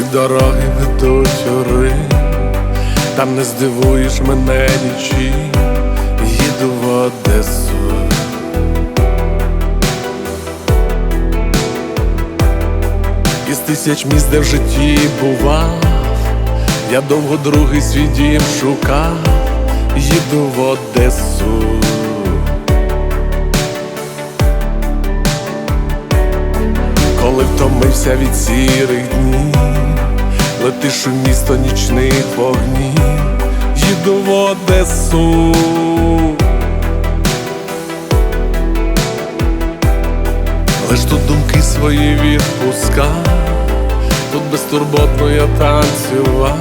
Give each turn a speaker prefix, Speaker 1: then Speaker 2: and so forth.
Speaker 1: дороги ведуть Рим. Там не здивуєш мене нічим. Їду в Одесу. Із тисяч міст, де в житті бував Я довго другий свій дім шукав. Їду в Одесу. Коли втомився від сірих днів Летиш у місто нічних вогнів. Їду в Одесу. Лиш тут думки свої відпускав Тут безтурботно я танцював